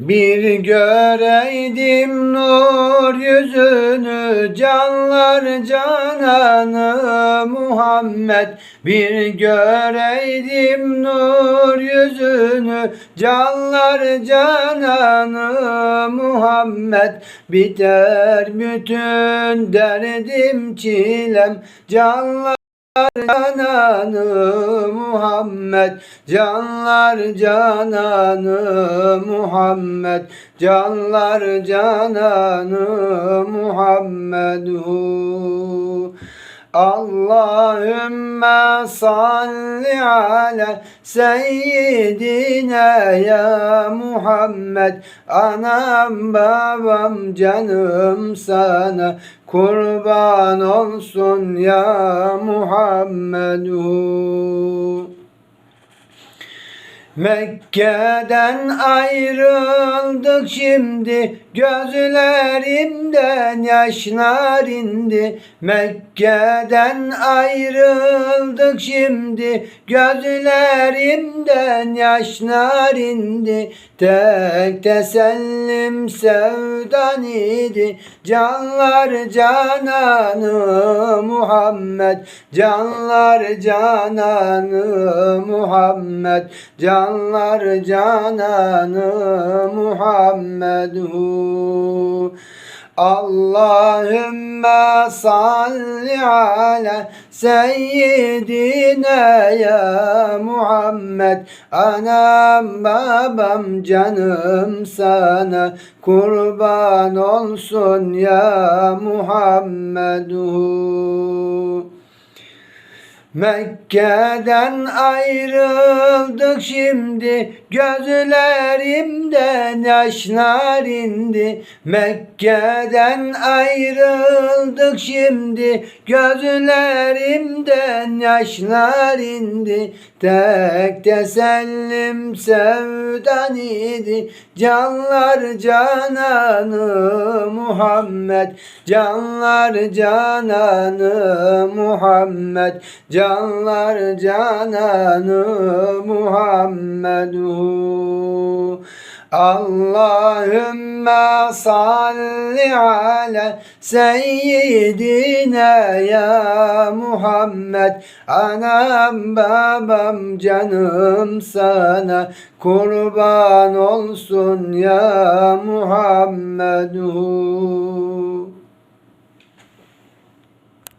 Bir göreydim nur yüzünü canlar cananı Muhammed. Bir göreydim nur yüzünü canlar cananı Muhammed. Biter bütün derdim çilem canlar cananı Muhammed Canlar cananı Muhammed Canlar cananı Muhammedu Allahümme salli ala seyyidina ya Muhammed. Anam babam canım sana kurban olsun ya Muhammedu Mekke'den ayrıldık şimdi. Gözlerimden yaşlar indi. Mekke'den ayrıldık şimdi Gözlerimden yaşlar indi. Tek tesellim sevdan idi. Canlar cananı Muhammed. Canlar cananı Muhammed. Canlar cananı Muhammedu Allahümme salli ala seyyidina ya Muhammed. Anam babam canım sana kurban olsun ya Muhammedu Mekke'den ayrıldık şimdi. Gözlerimden yaşlar indi. Mekke'den ayrıldık şimdi. Gözlerimden yaşlar indi. Tek tesellim sevdan idi. Canlar cananı Muhammed. Canlar cananı Muhammed Canlar cananı Muhammedu. Allahümme salli ala seyyidina ya Muhammed. Anam babam canım sana kurban olsun ya Muhammedu